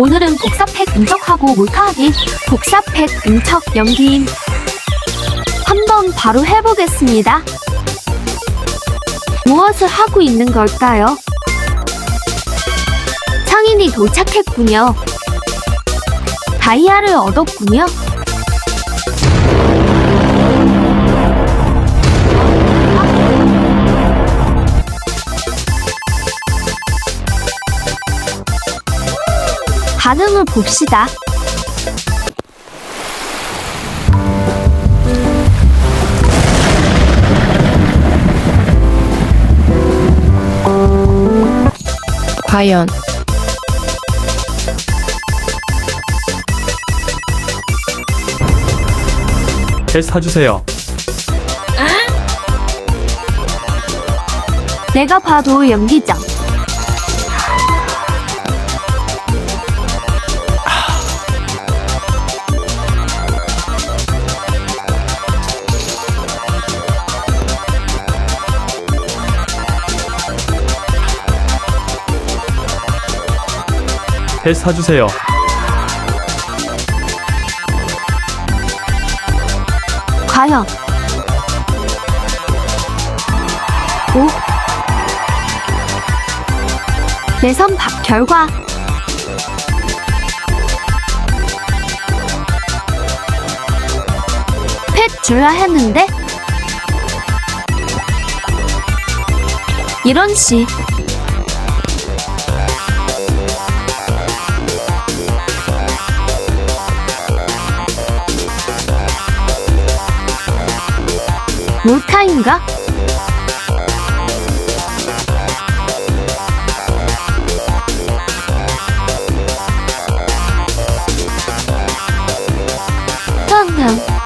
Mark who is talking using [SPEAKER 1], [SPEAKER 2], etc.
[SPEAKER 1] 오늘은 복사팩 응척하고 몰카하기. 복사팩 응척 연기임. 한번 바로 해보겠습니다. 무엇을 하고 있는 걸까요? 상인이 도착했군요. 다이아를 얻었군요 반응을 봅시다.
[SPEAKER 2] 과연
[SPEAKER 3] 배 사주세요.
[SPEAKER 1] 내가 봐도 연기자.
[SPEAKER 3] 배 사주세요.
[SPEAKER 1] 과연. 오. 내선 박 결과. 펫 줄라 했는데? 이런 씨. 몰카인가? 탕탕